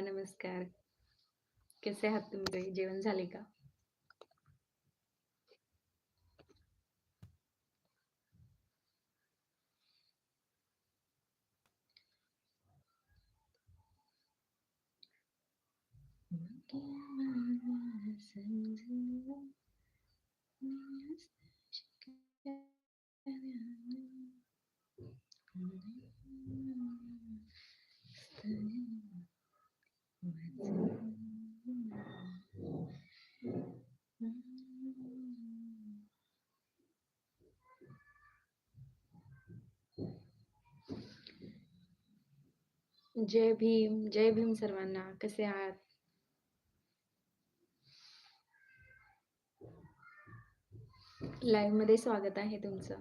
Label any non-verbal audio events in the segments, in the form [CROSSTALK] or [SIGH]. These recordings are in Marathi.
नमस्कार. कसे आहात तुम्ही? जेवण झाले का? जय भीम, जय भीम सर्वांना. कसे आहात? लाईव्हमध्ये स्वागत आहे तुमचं.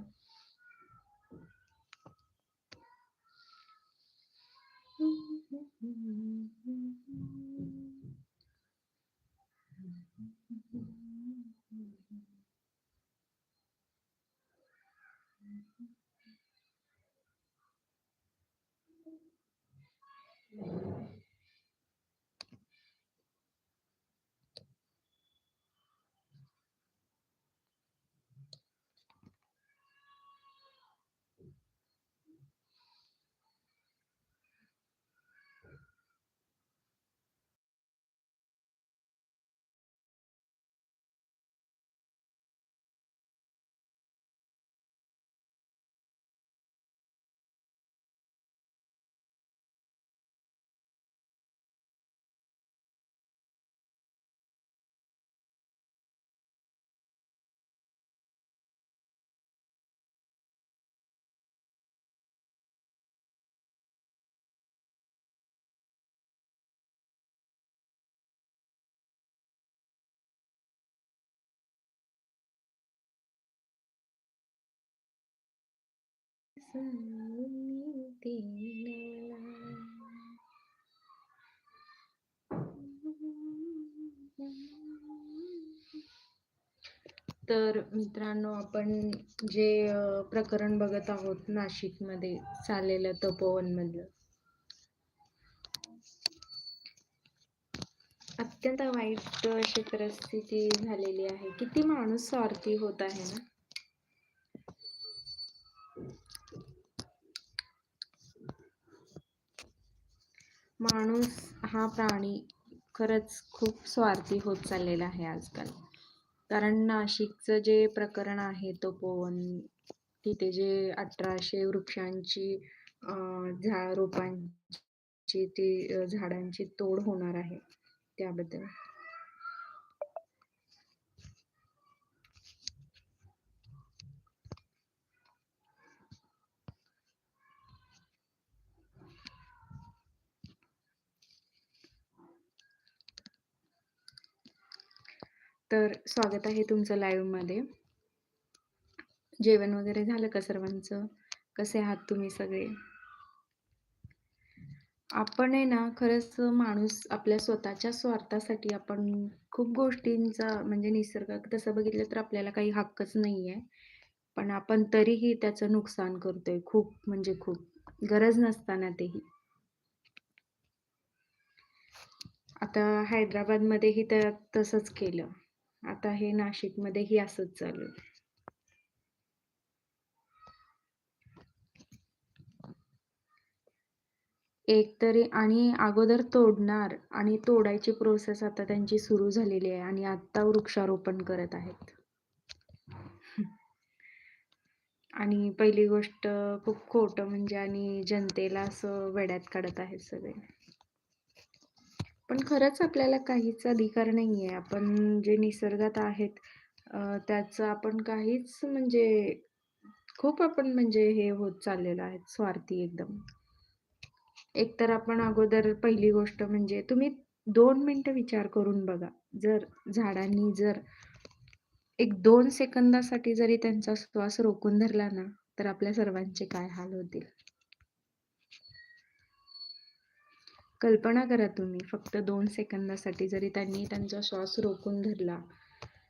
तर मित्रांनो आपण जे प्रकरण बघत आहोत नाशिकमध्ये चाललेलं तपोवन मधलं अत्यंत वाईट अशी परिस्थिती झालेली आहे. किती माणूस स्वार्थी होत आहे ना? माणूस हा प्राणी खरंच खूप स्वार्थी होत चाललेला आहे आजकाल. कारण नाशिकचं जे प्रकरण आहे तपोवन तिथे जे अठराशे वृक्षांची झा रोपांची ती झाडांची तोड होणार आहे त्याबद्दल. तर स्वागत आहे तुमचं मध्ये. जेवण वगैरे झालं का सर्वांचं? कसे आहात तुम्ही सगळे? आपण आहे ना खरंच माणूस आपल्या स्वतःच्या स्वार्थासाठी आपण खूप गोष्टींचा म्हणजे निसर्गात तसं बघितलं तर आपल्याला काही हक्कच नाहीये. पण आपण तरीही त्याचं नुकसान करतोय खूप म्हणजे खूप. गरज नसताना तेही. आता हैदराबादमध्येही त्या तसंच केलं. आता हे नाशिकमध्येही असंच चालू आहे. एक तरी आणि अगोदर तोडणार आणि तोडायची प्रोसेस आता त्यांची सुरू झालेली आहे आणि आता वृक्षारोपण करत आहेत. आणि पहिली गोष्ट खूप खोटं म्हणजे आणि जनतेला असं वेड्यात काढत आहेत सगळे. पण खरंच आपल्याला काहीच अधिकार नाही आहे आपण जे निसर्गात आहेत त्याचं आपण काहीच म्हणजे खूप आपण म्हणजे हे होत चाललेलं आहे स्वार्थी एकदम. एकतर आपण अगोदर पहिली गोष्ट म्हणजे तुम्ही दोन मिनिटं विचार करून बघा. जर झाडांनी जर एक दोन सेकंदासाठी जरी त्यांचा श्वास रोखून धरला ना तर आपल्या सर्वांचे काय हाल होतील? कल्पना करा तुम्ही फक्त दोन सेकंदासाठी जरी त्यांनी त्यांचा श्वास रोखून धरला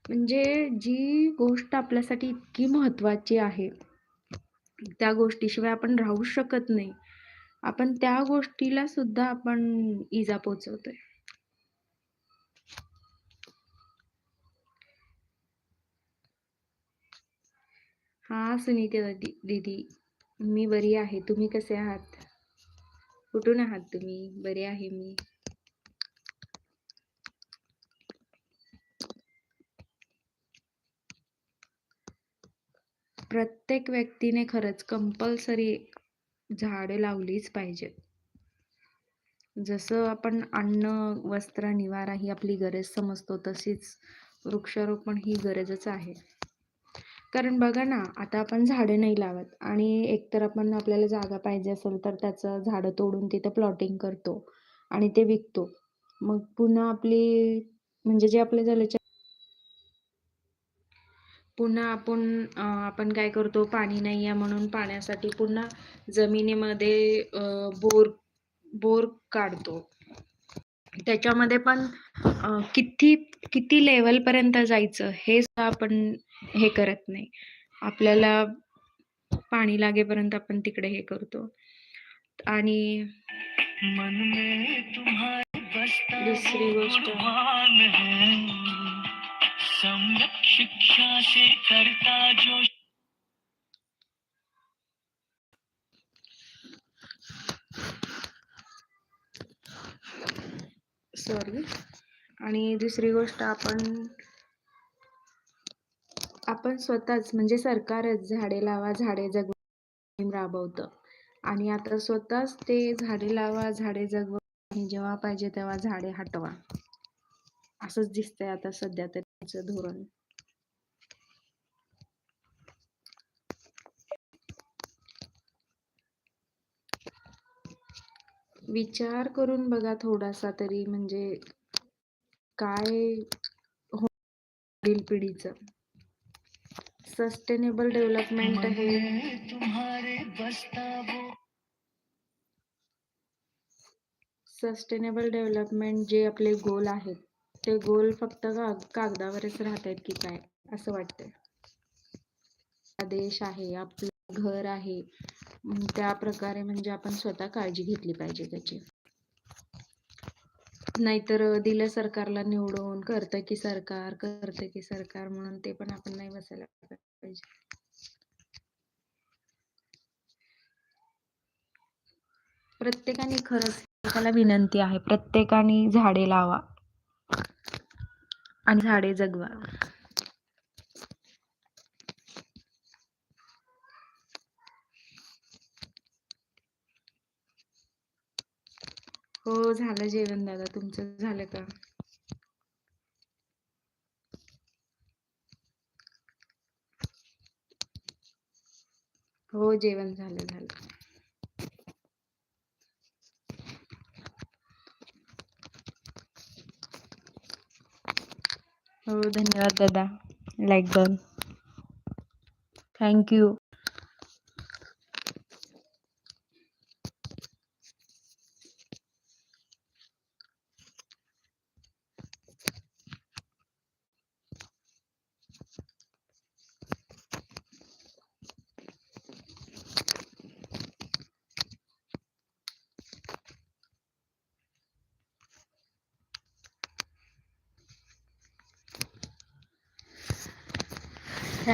म्हणजे जी गोष्ट आपल्यासाठी इतकी महत्वाची आहे त्या गोष्टीशिवाय आपण राहू शकत नाही आपण त्या गोष्टीला सुद्धा आपण इजा पोचवतोय हा सुनीता दीदी. मी बरी आहे. तुम्ही कसे आहात? कुठून आहात तुम्ही? बरे आहे मी. प्रत्येक व्यक्तीने खरंच कंपल्सरी झाडे लावलीच पाहिजेत. जसं आपण अन्न, वस्त्र, निवारा ही आपली गरज समजतो, तशीच वृक्षारोपण ही गरजच आहे. कारण बघा ना, आता आपण झाडं नाही लावत आणि एकतर आपण आपल्याला जागा पाहिजे असेल, तर त्याचं झाडं तोडून तिथं प्लॉटिंग करतो आणि ते विकतो. मग पुन्हा आपली म्हणजे जे आपले जलचर पुन्हा आपण आपण काय करतो, पाणी नाही आहे म्हणून पाण्यासाठी पुन्हा जमिनीमध्ये बोर बोर काढतो. त्याच्यामध्ये पण किती किती लेव्हलपर्यंत जायचं हे सुद्धा आपण हे करत नाही. आपल्याला पाणी लागेपर्यंत आपण तिकडे हे करतो. आणि दुसरी गोष्ट शिक्षा से करता जो सॉरी आणि दुसरी गोष्ट आपण आपण स्वतःच म्हणजे सरकारच झाडे लावा, झाडे जगवा राबवतं आणि आता स्वतःच ते झाडे लावा, झाडे जगवा आणि जेव्हा पाहिजे तेव्हा झाडे हटवा. असंच दिसतंय आता सध्या तरी त्यांचं धोरण. विचार करून बघा थोडासा तरी म्हणजे काय होईल पिढीचं. सस्टेनेबल डेव्हलपमेंट हे वो सस्टेनेबल डेव्हलपमेंट जे आपले गोल आहेत, ते गोल फक्त काग कागदावरच राहतायत की काय असं वाटतंय. हा देश आहे, आपलं घर आहे, त्या प्रकारे म्हणजे आपण स्वतः काळजी घेतली पाहिजे त्याची. नाहीतर दिलं सरकारला निवडून, करतं की सरकार, करतं की सरकार म्हणून ते पण आपण नाही बसायला पाहिजे. प्रत्येकाने खरंच त्याला विनंती आहे, प्रत्येकाने झाडे लावा आणि झाडे जगवा. हो झालं जेवण दादा. तुमचं झालं का? हो जेवण झालं झालं. हो धन्यवाद दादा. Like done. Thank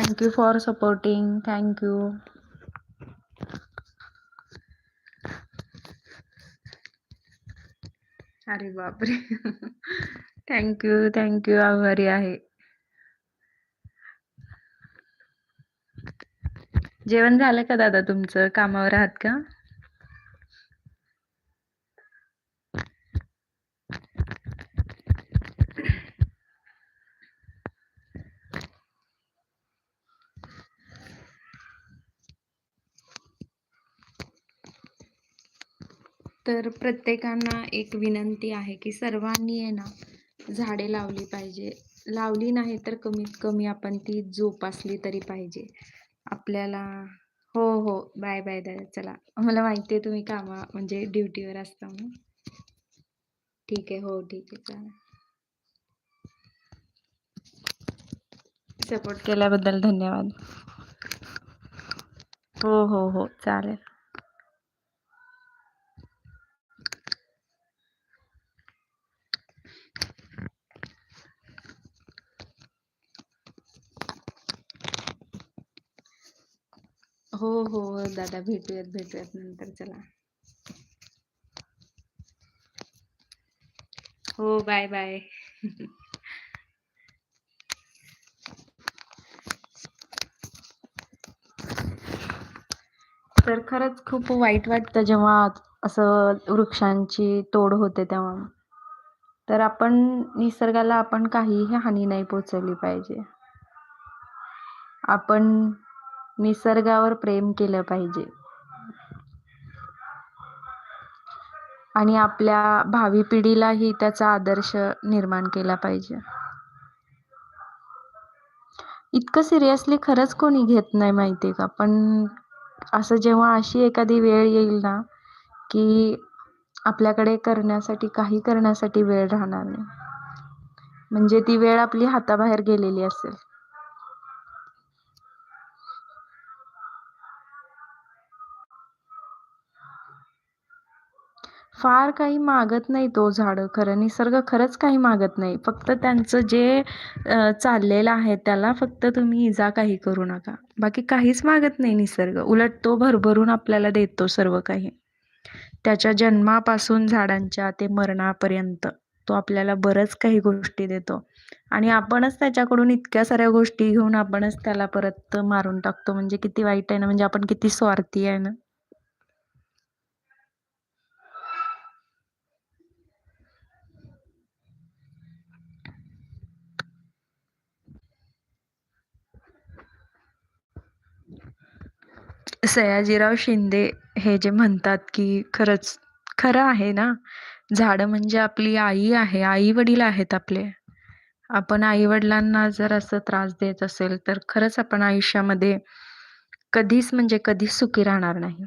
thank you for supporting. Thank you. अरे बापरे! थँक यू, आभारी आहे. जेवण झालं का दादा तुमचं? कामावर आहात का? तर प्रत्येकांना एक विनंती आहे, की सर्वांनी आहे ना, झाडे लावली पाहिजे. लावली नाही तर कमीत कमी आपण ती जोपासली तरी पाहिजे. आपल्याला हो, हो. बाय, बाय दादा. चला. मला माहिती आहे तुम्ही कामा म्हणजे ड्युटीवर असता म्हणून. ठीक आहे. हो, ठीक आहे. चालेल. सपोर्ट केल्याबद्दल धन्यवाद. हो, हो, हो. चालेल. हो, हो, हो दादा भेटूयात, भेटूयात नंतर चला. हो, बाय, बाय. तर खरंच खूप वाईट वाटतं जेव्हा असं वृक्षांची तोड होते तेव्हा. तर आपण निसर्गाला आपण काहीही हानी नाही पोहोचवली पाहिजे. आपण निसर्गावर प्रेम केलं पाहिजे. आणि आपल्या भावी पिढीलाही त्याचा आदर्श निर्माण केला पाहिजे. इतकं सिरियसली खरंच कोणी घेत नाही माहिती का? पण असं जेव्हा अशी एखादी वेळ येईल ना, की आपल्याकडे करण्यासाठी काही करण्यासाठी वेळ राहणार नाही. म्हणजे ती वेळ आपली हाताबाहेर गेलेली असेल. फार काही मागत नाही तो झाडं खरं. निसर्ग खरंच काही मागत नाही. फक्त त्यांचं जे चाललेलं आहे त्याला फक्त तुम्ही इजा काही करू नका. बाकी काहीच मागत नाही निसर्ग. उलट तो भरभरून आपल्याला देतो सर्व काही. त्याच्या जन्मापासून झाडांच्या ते मरणापर्यंत तो आपल्याला बरंच काही गोष्टी देतो. आणि आपणच त्याच्याकडून इतक्या साऱ्या गोष्टी घेऊन आपणच त्याला परत मारून टाकतो. म्हणजे किती वाईट आहे ना, म्हणजे आपण किती स्वार्थी आहे ना. सयाजीराव शिंदे हे जे म्हणतात, की खरंच खरं आहे ना. झाडं म्हणजे आपली आई आहे. आई-वडील आहेत आपले. आपण आई-वडिलांना जर असं त्रास देत असेल, तर खरंच आपण आयुष्यामध्ये कधीच म्हणजे कधीच सुखी राहणार नाही.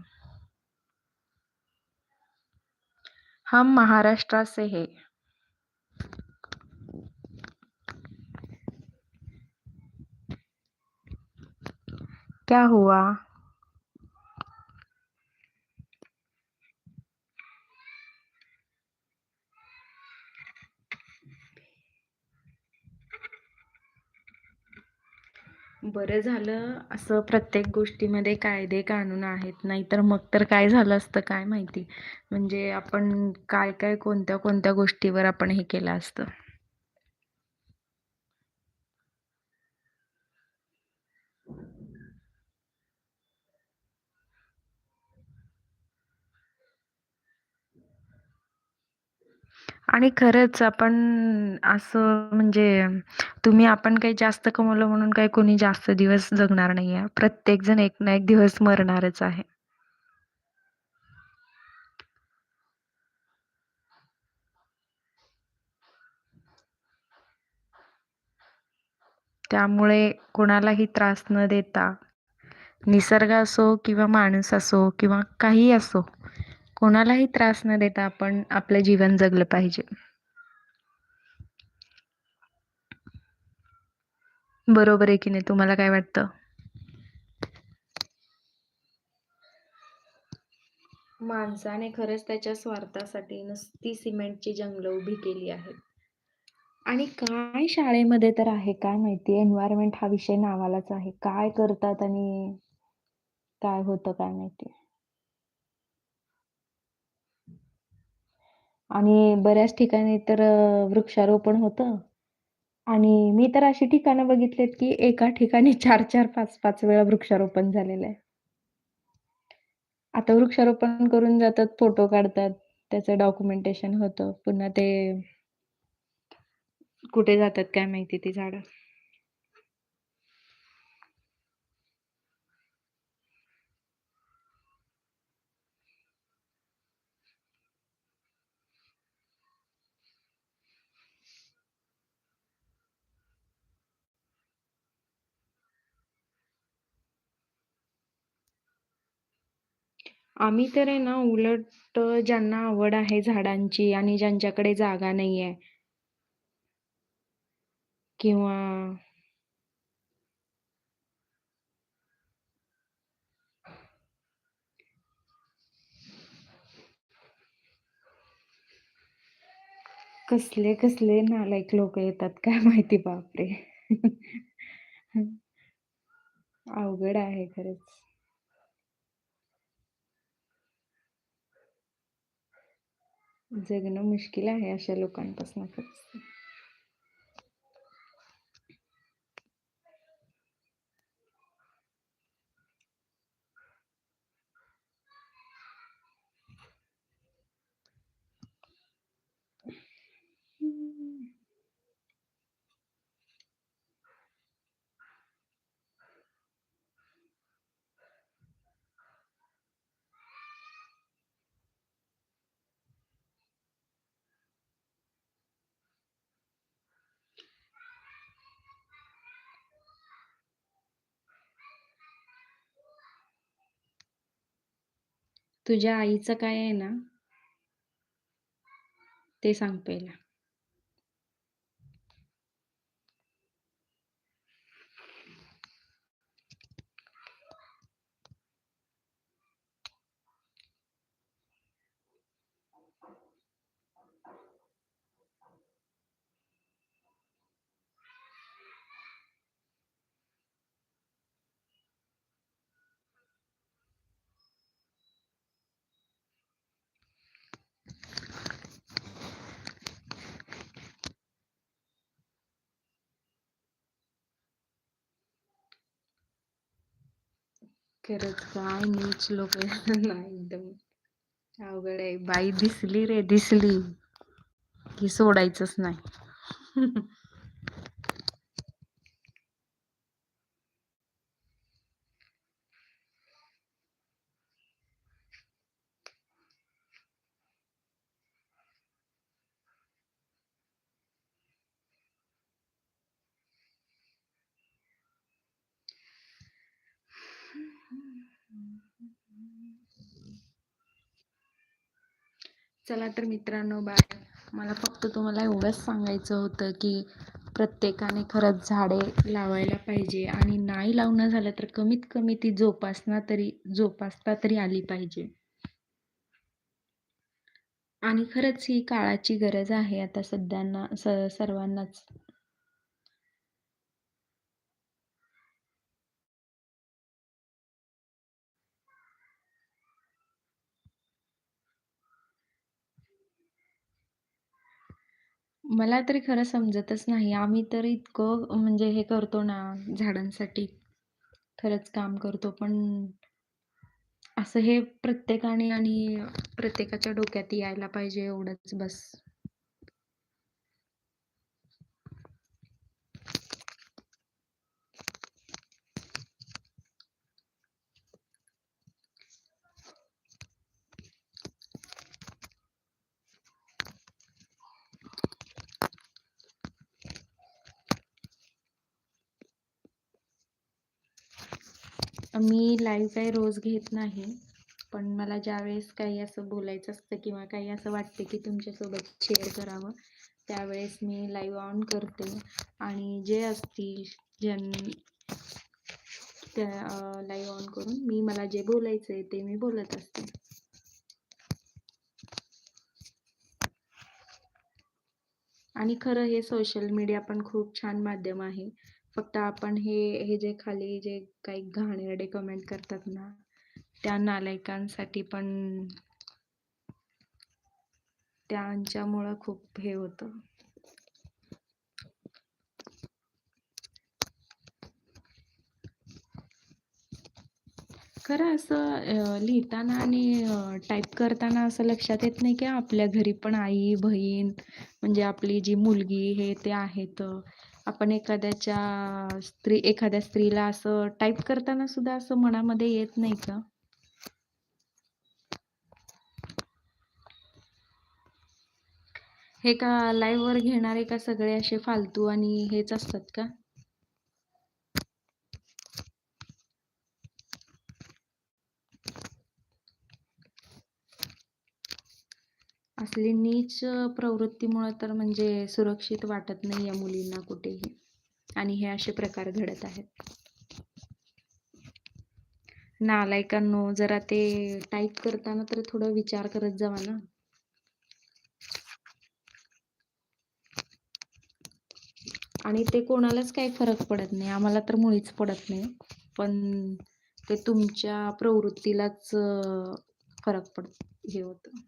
हम महाराष्ट्र से है. क्या हुआ? बरं झालं असं प्रत्येक गोष्टीमध्ये कायदे कानून आहेत. नाहीतर मग तर काय झालं असतं काय माहिती. म्हणजे आपण काय काय, कोणत्या कोणत्या गोष्टीवर आपण हे केलं असतं. आणि खरंच आपण असं म्हणजे तुम्ही आपण काही जास्त कमवलं म्हणून काही कोणी जास्त दिवस जगणार नाहीये. प्रत्येकजण एक ना एक दिवस मरणारच आहे. त्यामुळे कोणालाही त्रास न देता निसर्ग असो किंवा माणूस असो किंवा काहीही असो, कोणालाही त्रास न देता आपण आपलं जीवन जगलं पाहिजे. बरोबर आहे की नाही? तुम्हाला काय वाटतं? माणसाने खरंच त्याच्या स्वार्थासाठी नुसती सिमेंटची जंगलं उभी केली आहेत. आणि काय शाळेमध्ये तर आहे काय माहिती एन्व्हायरमेंट हा विषय नावालाच आहे. काय करतात आणि काय होतं काय माहिती. आणि बऱ्याच ठिकाणी तर वृक्षारोपण होतं. आणि मी तर अशी ठिकाणं बघितलेत की एका ठिकाणी [LAUGHS] 4-4, 5-5 वेळा वृक्षारोपण झालेलं आहे. आता वृक्षारोपण करून जातात, फोटो काढतात, त्याचं डॉक्युमेंटेशन होतं. पुन्हा ते कुठे जातात काय माहिती ती झाडं. आम्ही तर आहे ना, उलट अ, ज्यांना आवड आहे झाडांची आणि ज्यांच्याकडे जागा नाही आहे किंवा कसले, कसले नालायक लोकं येतात काय माहिती बापरे! अवघड आहे खरंच. जगणं मुश्किल आहे अशा लोकांपासून खरंच. तुझ्या आईचं काय आहे ना? ते सांग पहिला. खरंच काय नीच लोक [LAUGHS] ना एकदम अवघड आहे. बाई दिसली रे दिसली की सोडायचंच नाही. [LAUGHS] चला तर मित्रांनो बाय. मला फक्त तुम्हाला एवढंच सांगायचं होतं की प्रत्येकाने खरंच झाडे लावायला पाहिजे आणि नाही लावणं झालं तर कमीत कमी ती जोपासना तरी जोपासता तरी आली पाहिजे. आणि खरंच ही काळाची गरज आहे आता सध्यांना स सर्वांनाच. मला तरी खरं समजतच नाही. आम्ही तर इतकं म्हणजे हे करतो ना झाडांसाठी. खरंच काम करतो पण असं हे प्रत्येकाने आणि प्रत्येकाच्या डोक्यात यायला पाहिजे एवढंच बस. मी लाईव्ह काही रोज घेत नाही. पण मला ज्यावेळेस काही असं बोलायचं असतं किंवा काही असं वाटतं की तुमच्यासोबत शेअर करावं, त्यावेळेस मी लाईव्ह ऑन करते आणि जे असतील ज्यां त्या लाईव्ह ऑन करून मी मला जे बोलायचं आहे ते मी बोलत असते. आणि खरं हे सोशल मीडिया पण खूप छान माध्यम आहे. फक्त आपण हे हे जे खाली जे काही घाणेरडे कमेंट करतात ना, त्या नालायकांसाठी पण त्यांच्यामुळं खूप हे होतं. खरं असं लिहिताना आणि टाइप करताना असं लक्षात येत नाही की आपल्या घरी पण आई, बहीण म्हणजे आपली जी मुलगी हे ते आहेत. आपण एखाद्याच्या स्त्री एखाद्या स्त्रीला असं टाइप करताना सुद्धा असं मनामध्ये येत नाही का? हे का लाईव्हवर घेणारे का सगळे असे फालतू आणि हेच असतात का? असली नीच प्रवृत्तीमुळं तर म्हणजे सुरक्षित वाटत नाही या मुलींना कुठेही आणि हे असे प्रकार घडत आहेत. नालायकांनो जरा ते टाईप करताना तर थोडं विचार करत जावा ना. आणि ते कोणालाच काही फरक पडत नाही. आम्हाला तर मुळीच पडत नाही. पण ते तुमच्या प्रवृत्तीलाच फरक पड हे होतं.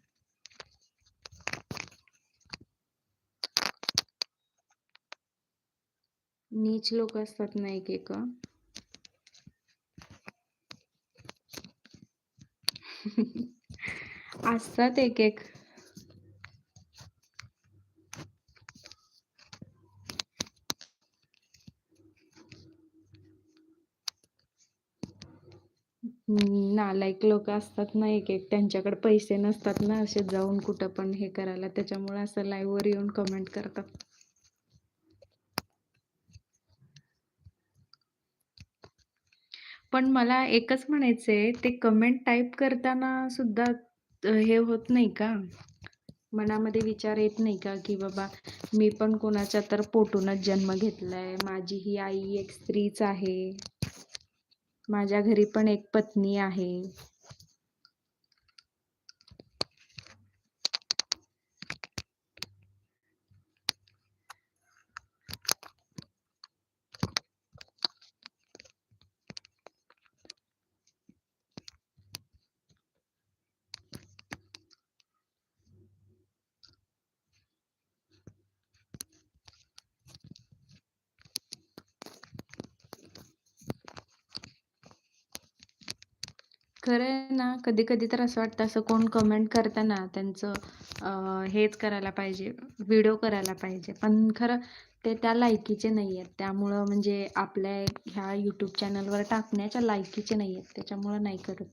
नीच लोक असतात ना एक एक. असतात एक एक. नालायक लोक असतात ना एक एक. त्यांच्याकडे पैसे नसतात ना असे जाऊन कुठं पण हे करायला. त्याच्यामुळे असं लाईव्हवर येऊन कमेंट करतात. पण मला एकच म्हणायचंय ते कमेंट टाईप करताना सुद्धा अ, हे होत नाही का? मनामध्ये विचार येत नाही का की बाबा मी पण कोणाच्या तर पोटूनच जन्म घेतलाय माझी ही आई एक स्त्रीच आहे माझ्या घरी पण एक पत्नी आहे. खरं आहे ना कधी कधी तर असं वाटतं असं कोण कमेंट करताना त्यांचं अं, हेच करायला पाहिजे व्हिडिओ करायला पाहिजे. पण खरं ते त्या लायकीचे नाही आहेत त्यामुळं म्हणजे आपल्या ह्या यूट्यूब चॅनलवर टाकण्याच्या लायकीचे नाही आहेत त्याच्यामुळं नाही करत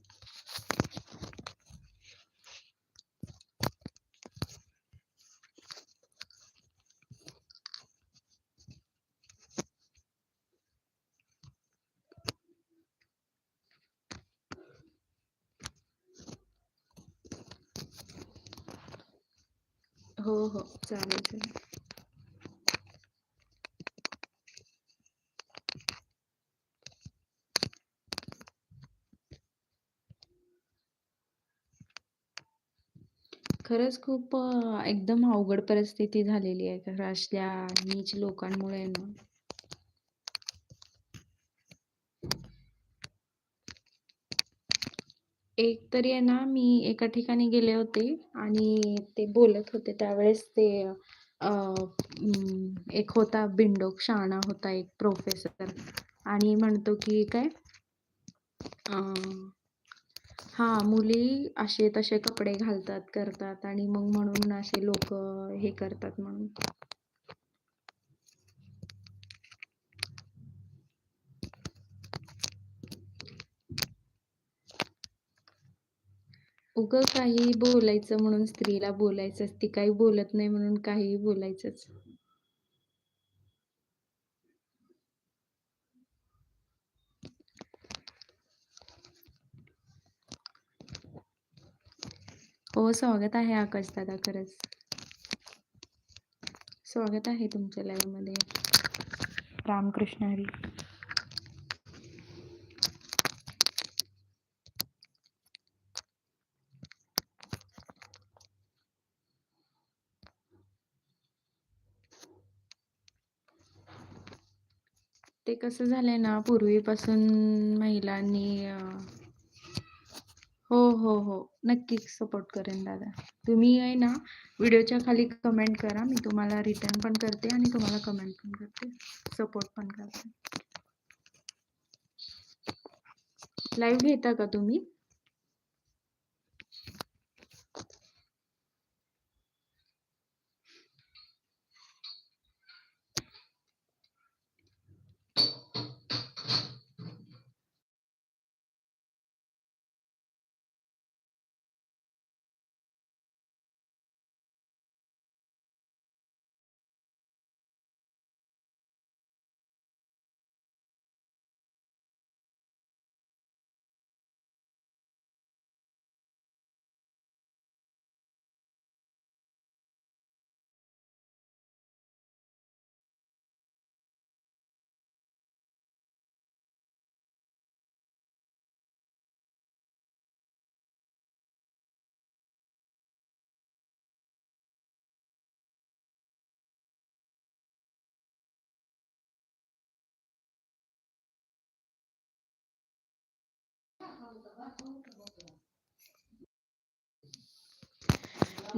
हो हो चालेल चालेल खरंच खूप एकदम अवघड परिस्थिती झालेली आहे खरं असल्या नीच लोकांमुळे ना. एक तरी आहे ना मी एका ठिकाणी गेले होते आणि ते बोलत होते त्यावेळेस ते अं, एक होता बिंडोक शहाणा होता एक प्रोफेसर आणि म्हणतो की काय हा मुली असे तसे कपडे घालतात करतात आणि मग म्हणून असे लोक हे करतात म्हणून. उग काही बोलायचं म्हणून स्त्रीला बोलायचंच ती काही बोलत नाही म्हणून काहीही बोलायचंच. हो स्वागत आहे आकाश दादा खरंच. स्वागत आहे तुमच्या लाईव्हमध्ये. रामकृष्ण हरी. ते कसं झालंय ना पूर्वीपासून महिलांनी हो हो हो. नक्कीच सपोर्ट करेन दादा. तुम्ही आहे ना व्हिडिओच्या खाली कमेंट करा. मी तुम्हाला रिटर्न पण करते आणि तुम्हाला कमेंट पण करते. सपोर्ट पण करते. लाईव्ह घेता का तुम्ही?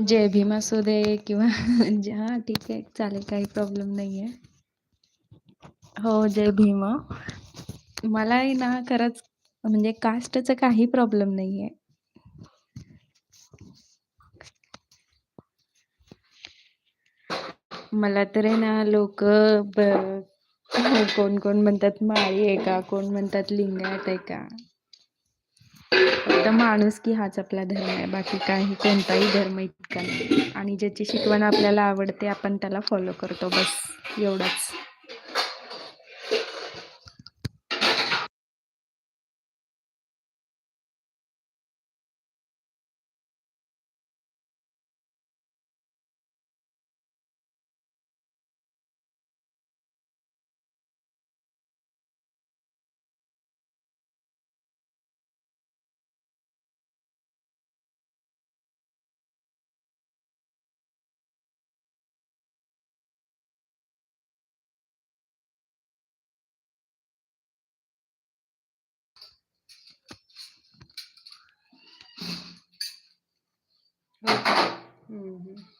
जय भीम असू दे किंवा [LAUGHS] हा ठीक आहे चालेल काही प्रॉब्लेम नाही आहे हो, जय भीम. मला ना खरंच म्हणजे कास्टचं काही प्रॉब्लेम नाहीये. मला तर आहे ना लोक कोण-कोण म्हणतात माळी आहे का, कोण म्हणतात लिंगायत आहे का. फक्त माणुसकी हाच आपला धर्म आहे. बाकी काही कोणताही धर्म इतका नाही आणि ज्याची शिकवण आपल्याला आवडते आपण त्याला फॉलो करतो बस एवढंच. हं,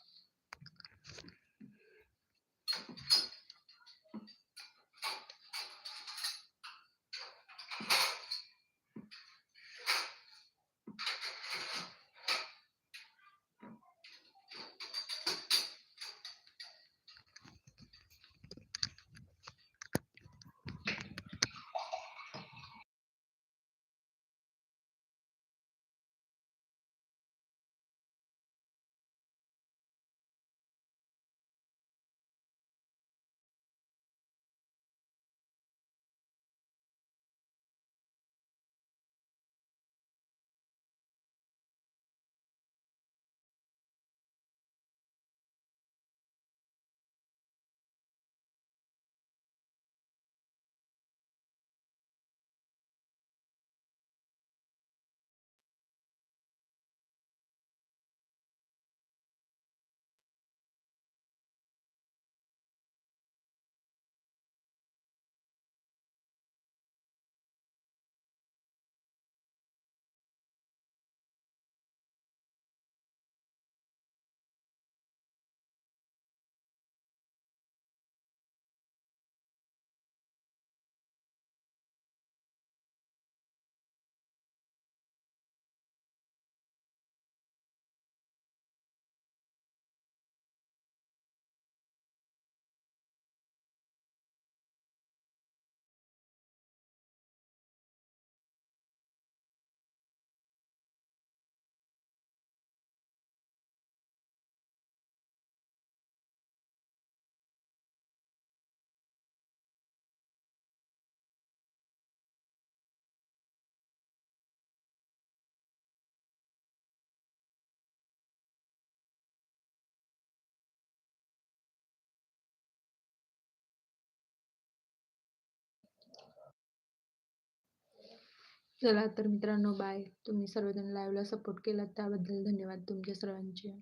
चला तर मित्रांनो बाय. तुम्ही सर्वजण लाईव्हला सपोर्ट केलात त्याबद्दल धन्यवाद तुमच्या सर्वांचे.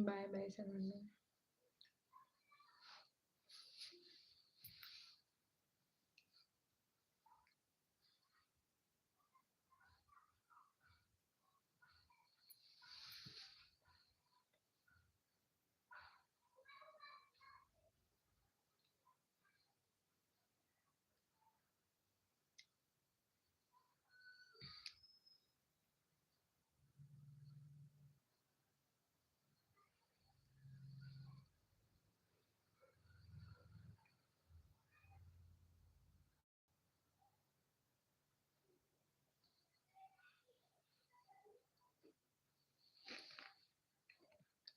बाय बाय सर्वांना.